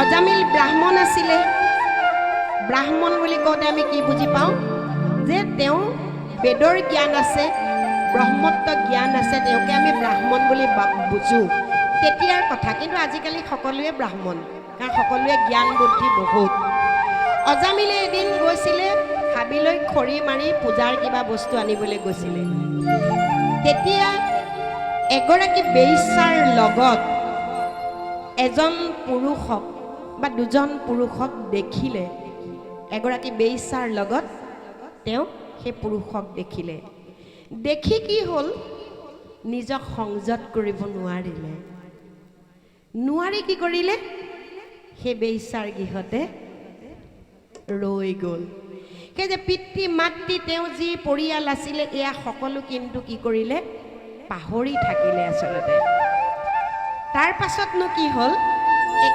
অজামিল ব্ৰাহ্মণ আছিলে। ব্ৰাহ্মণ বুলি কওঁতে আমি কি বুজি পাওঁ? যে তেওঁ বেদৰ জ্ঞান আছে, ব্ৰহ্মত্ব জ্ঞান আছে, তেওঁকে আমি ব্ৰাহ্মণ বুলি বুজোঁ। তেতিয়াৰ কথা, কিন্তু আজিকালি সকলোৱে ব্ৰাহ্মণ, কাৰণ সকলোৱে জ্ঞান বুদ্ধি বহুত। অজামিলে এদিন গৈছিলে হাবিলৈ খৰি মাৰি পূজাৰ কিবা বস্তু আনিবলৈ গৈছিলে। তেতিয়া এগৰাকী বেইচাৰ লগত এজন পুৰুষক বা দুজন পুৰুষক দেখিলে, এগৰাকী বেইচাৰ লগত তেওঁ সেই পুৰুষক দেখিলে। দেখি কি হ'ল? নিজক সংযত কৰিব নোৱাৰিলে। নোৱাৰি কি কৰিলে? সেই বেইচাৰ গৃহতে ৰৈ গ'ল। সেই যে পিতৃ, মাতৃ, তেওঁ যি পৰিয়াল আছিলে, এয়া সকলো কিন্তু কি কৰিলে? পাহৰি থাকিলে আচলতে। তাৰ পাছতনো কি হ'ল? এই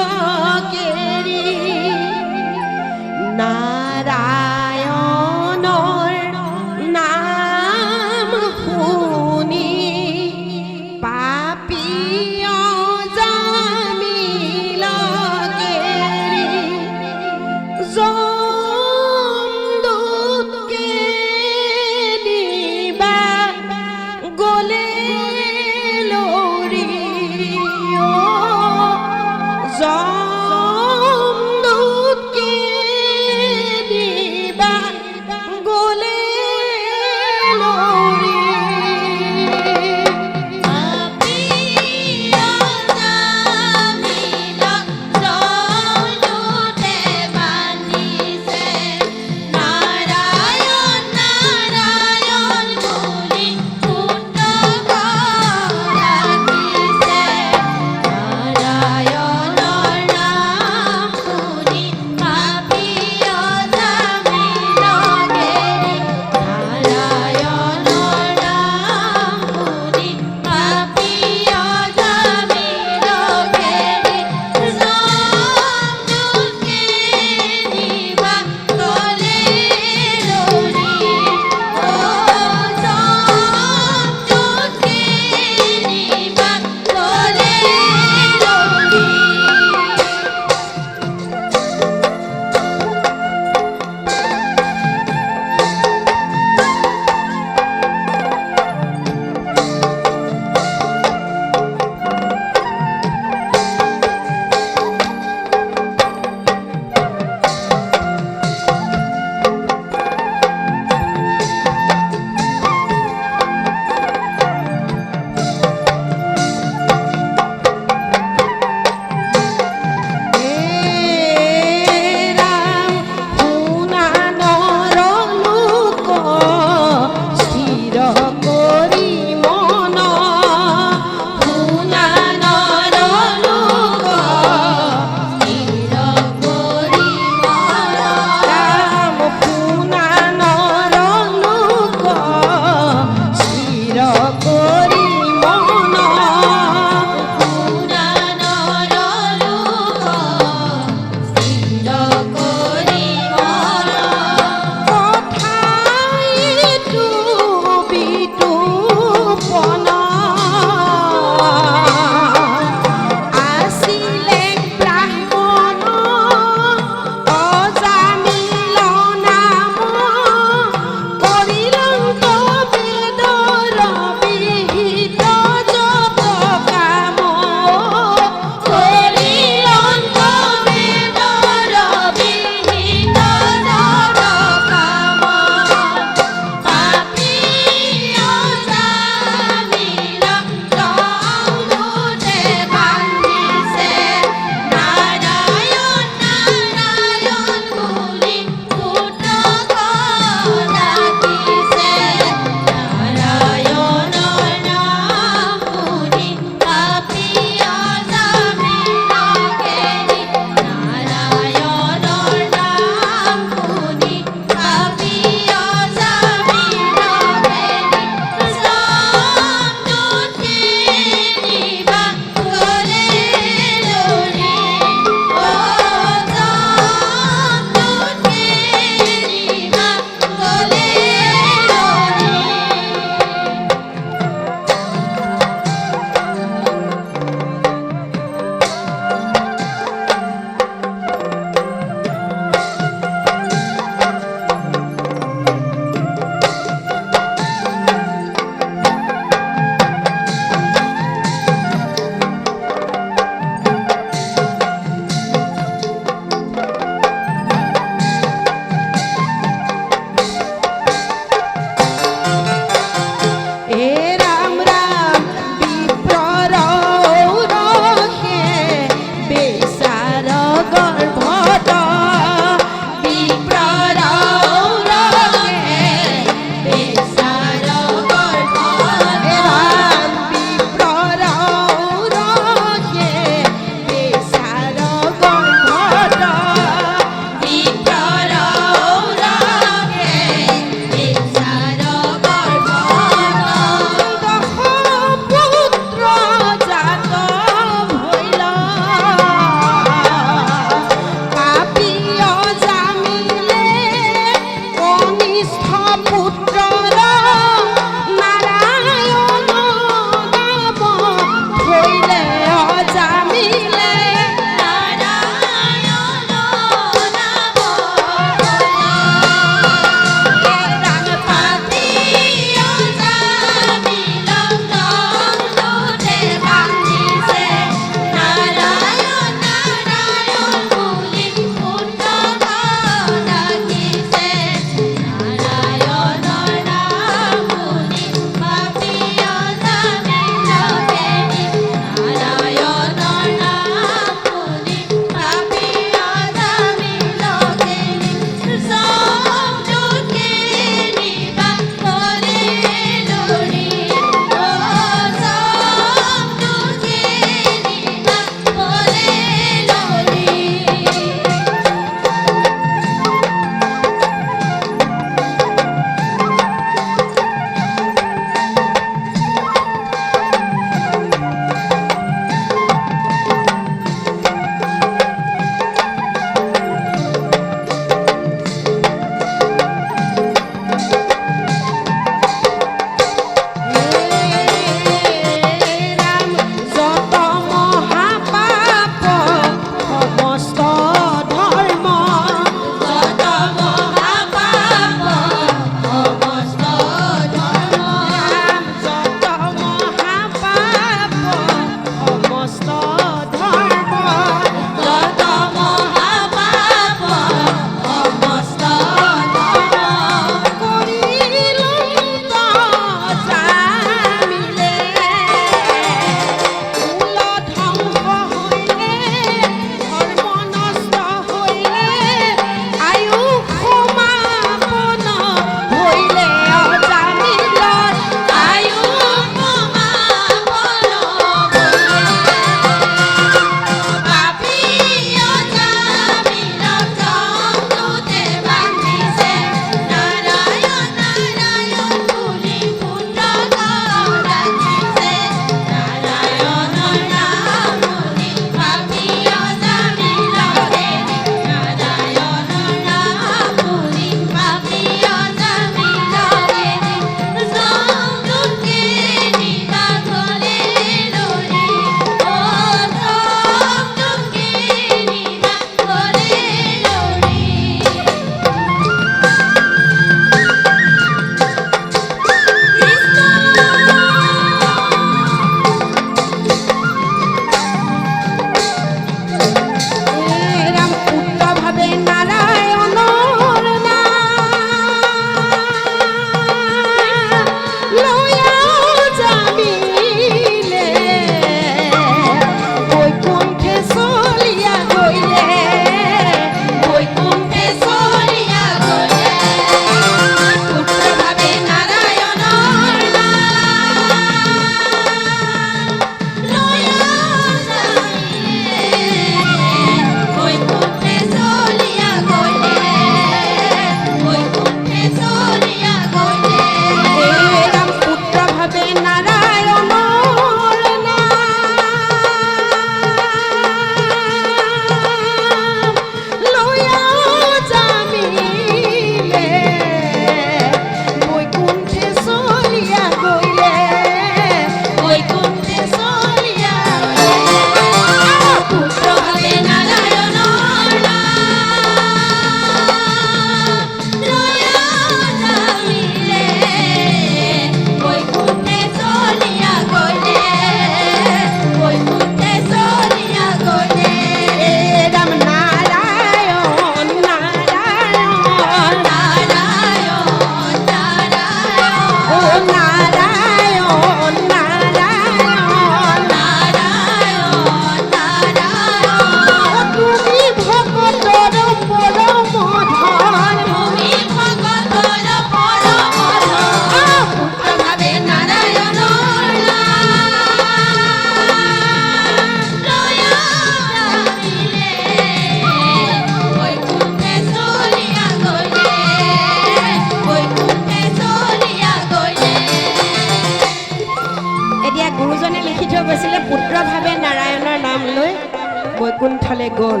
বৈকুণ্ঠলৈ গ'ল?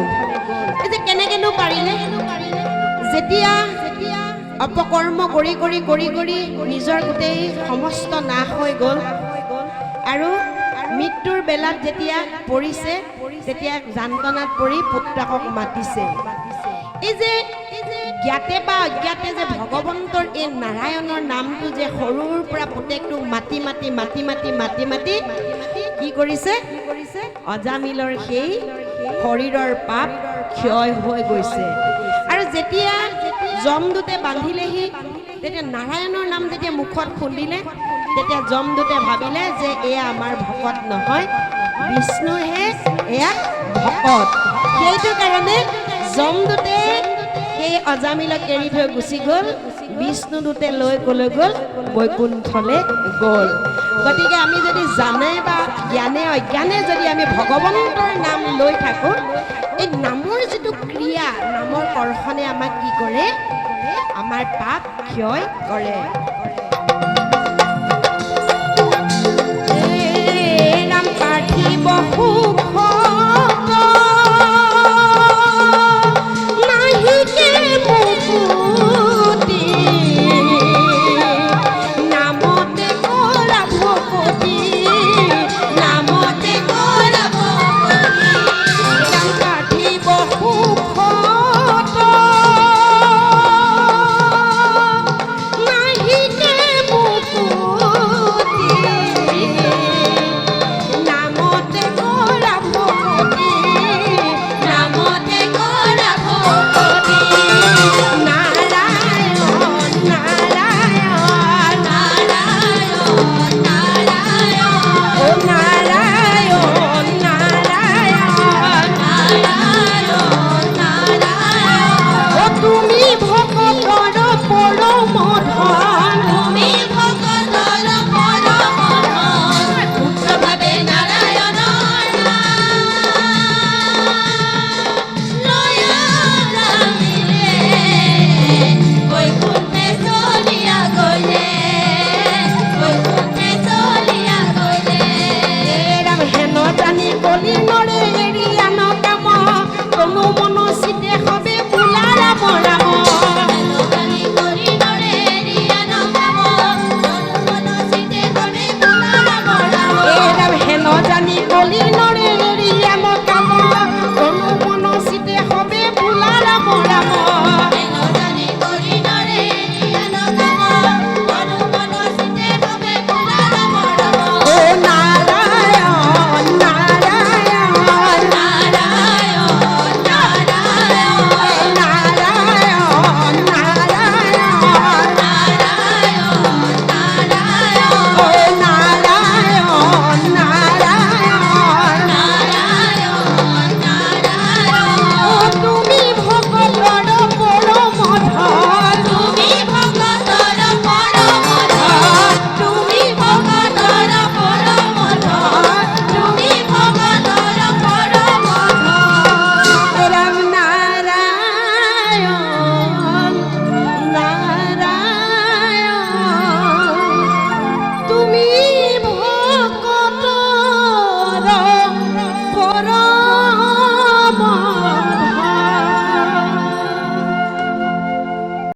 এই যে কেনেকেনো পাৰিলে? যেতিয়া অপকৰ্ম কৰি কৰি কৰি কৰি নিজৰ গোটেই সমস্ত নাশ হৈ গ'ল আৰু মৃত্যুৰ বেলাত যেতিয়া পৰিছে, তেতিয়া যান্তনাত পৰি পুত্ৰাকক মাতিছে। এই যে জ্ঞাতে বা অজ্ঞাতে যে ভগৱন্তৰ এই নাৰায়ণৰ নামটো যে সৰুৰ পৰা পুতেকটোক মাতি মাতি মাতি মাতি মাতি মাতি, কি কৰিছে? অজামিলৰ সেই শৰীৰৰ পাপ ক্ষয় হৈ গৈছে। আৰু যেতিয়া যমদূতে বান্ধিলেহি, তেতিয়া নাৰায়ণৰ নাম যেতিয়া মুখত খুন্দিলে, তেতিয়া যমদূতে ভাবিলে যে এয়া আমাৰ ভকত নহয়, বিষ্ণুহে এয়া ভকত। সেইটো কাৰণে যমদূতে সেই অজামিলক এৰি থৈ গুচি গ'ল। বিষ্ণু দুটে লৈ কলৈ গ'ল। বৈকুণ্ঠলৈ গ'ল। গতিকে আমি যদি জানে বা জ্ঞানে অজ্ঞানে যদি আমি ভগৱন্তৰ নাম লৈ থাকোঁ এই নামৰ যিটো ক্ৰিয়া নামৰ কৰ্ষণে আমাক কি কৰে? আমাৰ পাপ ক্ষয় কৰে। নাম